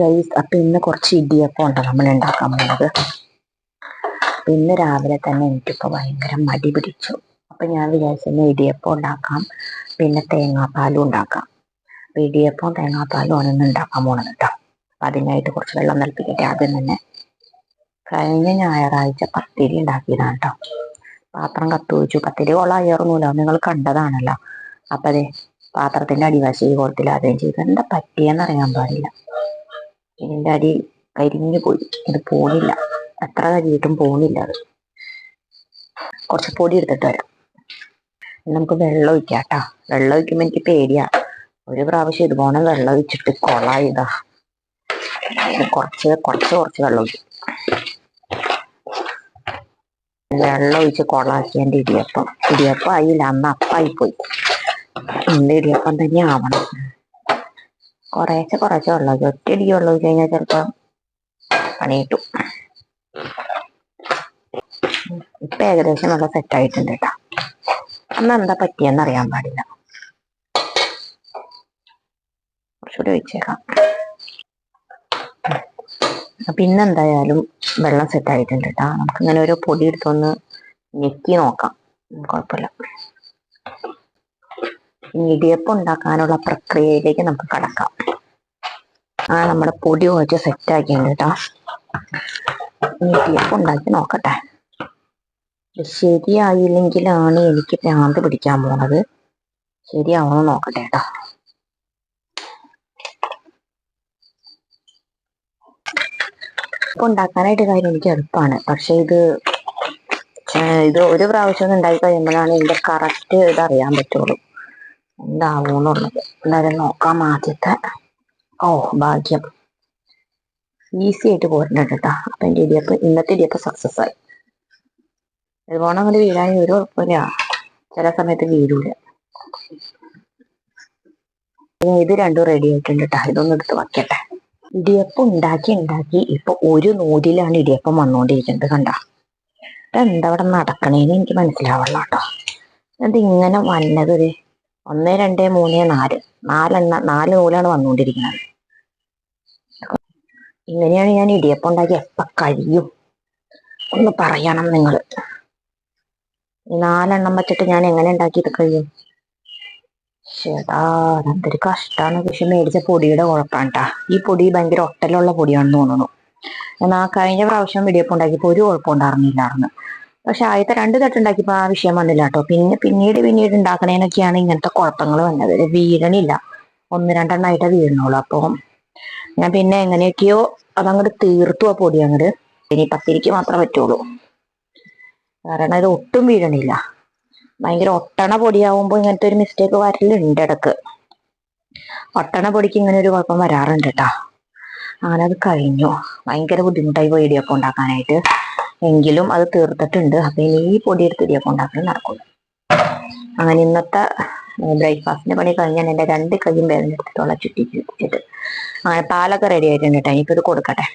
Guys അപ്പം ഇന്ന് കുറച്ച് ഇടിയപ്പം ഉണ്ട് നമ്മൾ ഉണ്ടാക്കാൻ പോകുന്നത് ഇന്ന് രാവിലെ തന്നെ എനിക്കിപ്പോൾ ഭയങ്കര മടി പിടിച്ചു. അപ്പം ഞാൻ വിചാരിച്ചു ഇടിയപ്പം ഉണ്ടാക്കാം പിന്നെ തേങ്ങാപ്പാലും ഉണ്ടാക്കാം. അപ്പം ഇടിയപ്പം തേങ്ങാപ്പാലും ആണ് ഇന്ന് ഉണ്ടാക്കാൻ പോണത് കേട്ടോ അപ്പം അതിനായിട്ട് കുറച്ച് വെള്ളം തിളപ്പിക്കട്ടെ. ആദ്യം തന്നെ കഴിഞ്ഞ ഞായറാഴ്ച പത്തിരി ഉണ്ടാക്കിയതാണ് കേട്ടോ പാത്രം കത്തുവച്ചു പത്തിരി കൊള്ളായിരുന്നില്ല നിങ്ങൾ കണ്ടതാണല്ലോ. അപ്പം അതെ പാത്രത്തിന്റെ അടിവശി കൊടുത്തില്ല അതേ ചെയ്തു. എന്താ പറ്റിയെന്ന് അറിയാൻ പാടില്ല. ഇതിന്റെ അരി കരിഞ്ഞു പോയി. ഇത് പോണില്ല. അത്ര കരിയിട്ടും പോണില്ല അത്. കുറച്ച് പൊടി എടുത്തിട്ട് വരാം. നമുക്ക് വെള്ളം ഒഴിക്കാം കേട്ടോ. വെള്ളം ഒഴിക്കുമ്പോ എനിക്ക് പേടിയാ. ഒരു പ്രാവശ്യം ഇതുപോലെ വെള്ളം ഒഴിച്ചിട്ട് കൊളായതാ. കുറച്ച് കുറച്ച് കുറച്ച് വെള്ളം ഒഴിക്കും. വെള്ളം ഒഴിച്ച് കൊളാക്കിയതിന്റെ ഇടിയപ്പം. ഇടിയപ്പം ആയില്ല. അന്ന് അപ്പായി പോയി ഇന്ന് ഇടിയപ്പം തന്നെ ആവണം. കുറേശ്ശെ കുറേശ്ശെ ഒഴിക്കും ഒറ്റയടിക്ക് വെള്ളം ഒഴിച്ച് കഴിഞ്ഞാൽ ചിലപ്പോ പണി കിട്ടും ഇപ്പൊ ഏകദേശം നല്ല സെറ്റ് ആയിട്ടുണ്ട് കേട്ടോ അന്ന് എന്താ പറ്റിയെന്ന് അറിയാൻ പാടില്ല. കുറച്ചുകൂടി ഒഴിച്ചേക്കാം. പിന്നെന്തായാലും വെള്ളം സെറ്റ് ആയിട്ടുണ്ട് കേട്ടോ നമുക്ക് ഇങ്ങനെ ഒരു പൊടി എടുത്തൊന്ന് ഞെക്കി നോക്കാം. കുഴപ്പമില്ല ഇടിയപ്പം ഉണ്ടാക്കാനുള്ള പ്രക്രിയയിലേക്ക് നമുക്ക് കടക്കാം. ആ നമ്മുടെ പൊടി കുറച്ച് സെറ്റ് ആക്കിയിട്ടുണ്ട് കേട്ടോ. ഇടിയപ്പം ഉണ്ടാക്കി നോക്കട്ടെ. ശരിയായില്ലെങ്കിലാണ് എനിക്ക് ഭ്രാന്ത് പിടിക്കാൻ പോണത്. ശരിയാവണോ നോക്കട്ടെ കേട്ടോ. ഇപ്പൊ ഉണ്ടാക്കാനായിട്ട് കാര്യം എനിക്ക് എളുപ്പമാണ് പക്ഷെ ഇത് ഇത് ഒരു പ്രാവശ്യം ഉണ്ടാക്കി കഴിയുമ്പോഴാണ് ഇതിന്റെ കറക്റ്റ് ഇത് അറിയാൻ പറ്റുള്ളൂ. എന്താവൂന്നുള്ളത്. എന്തായാലും നോക്കാം ആദ്യത്തെ. ഓ ഭാഗ്യം. ഈസി ആയിട്ട് പോരണ്ട കേട്ടോ. അപ്പൊ എന്റെ ഇടിയപ്പം ഇന്നത്തെ ഇടിയപ്പം സക്സസ് ആയി. ഒരുപാട് അങ്ങനെ വീഴാൻ ഒരു കുഴപ്പമില്ല. ചില സമയത്ത് വീഴൂല. ഇത് രണ്ടും റെഡി ആയിട്ടുണ്ട് കേട്ടോ. ഇതൊന്നും എടുത്ത് വയ്ക്കട്ടെ ഇടിയപ്പം ഉണ്ടാക്കി ഉണ്ടാക്കി ഇപ്പൊ ഒരു നൂലിലാണ് ഇടിയപ്പം വന്നുകൊണ്ടിരിക്കുന്നത് കണ്ട? ഇതെന്താ അവിടെ നടക്കണേന്ന് എനിക്ക് മനസ്സിലാവുള്ളൂ കേട്ടോ. അത് ഇങ്ങനെ വന്നത്? ഒരു ഒന്ന് രണ്ട് മൂന്ന് നാല്. നാലെണ്ണ നാല് നൂലാണ് വന്നുകൊണ്ടിരിക്കുന്നത്. ഇങ്ങനെയാണ് ഞാൻ ഇടിയപ്പം ഉണ്ടാക്കി എപ്പ കഴിയും. ഒന്ന് പറയണം നിങ്ങൾ നാലെണ്ണം വെച്ചിട്ട് ഞാൻ എങ്ങനെ ഇത് കഴിയും? എന്തൊരു കഷ്ടാണ്. പക്ഷെ മേടിച്ച പൊടിയുടെ കുഴപ്പമാണ് ഈ പൊടി ഭയങ്കര ഒട്ടലുള്ള പൊടിയാണെന്ന് തോന്നുന്നു. എന്നാ കഴിഞ്ഞ പ്രാവശ്യം ഇടിയപ്പം ഉണ്ടാക്കിയപ്പോൾ ഒരു കുഴപ്പം ഉണ്ടായിരുന്നില്ലായിരുന്നു. പക്ഷെ ആദ്യത്തെ രണ്ട് തട്ട് ഉണ്ടാക്കിയപ്പോ ആ വിഷയം വന്നില്ല കേട്ടോ. പിന്നെ പിന്നീട് പിന്നീട് ഉണ്ടാക്കണേനൊക്കെയാണ് ഇങ്ങനത്തെ കുഴപ്പങ്ങൾ വന്നത്. വീഴണില്ല. ഒന്ന് രണ്ടെണ്ണമായിട്ടേ വീഴണുള്ളൂ. അപ്പോൾ ഞാൻ പിന്നെ എങ്ങനെയൊക്കെയോ അതങ്ങോട്ട് തീർത്തു ആ പൊടി അങ്ങോട്ട് ഇനി പത്തിരിക്ക് മാത്രമേ പറ്റുള്ളൂ. കാരണം ഇത് ഒട്ടും വീഴണില്ല. ഭയങ്കര ഒട്ടണ പൊടിയാവുമ്പോൾ ഇങ്ങനത്തെ ഒരു മിസ്റ്റേക്ക് വരലുണ്ട് ഇടയ്ക്ക്. ഒട്ടണ പൊടിക്ക് ഇങ്ങനെ ഒരു കുഴപ്പം വരാറുണ്ട് കേട്ടോ. അങ്ങനെ അത് കഴിഞ്ഞു. ഭയങ്കര ബുദ്ധിമുട്ടായി ഇടിയപ്പം ഉണ്ടാക്കാനായിട്ട്. എങ്കിലും അത് തീർത്തിട്ടുണ്ട്. അപ്പൊ ഇനി ഈ പൊടി എടുത്ത് ഇടിയപ്പം ഉണ്ടാക്കൽ നടക്കുള്ളൂ അങ്ങനെ ഇന്നത്തെ ബ്രേക്ക്ഫാസ്റ്റിന്റെ പണി കഴിഞ്ഞാൽ എന്റെ രണ്ട് കൈയും വേദന എടുത്തിട്ടുള്ള ചുറ്റി ചുറ്റിച്ചിട്ട് അങ്ങനെ പാലൊക്കെ റെഡി ആയിട്ടുണ്ട് കേട്ടോ ഇനിയിപ്പോൾ ഇത് കൊടുക്കട്ടെ.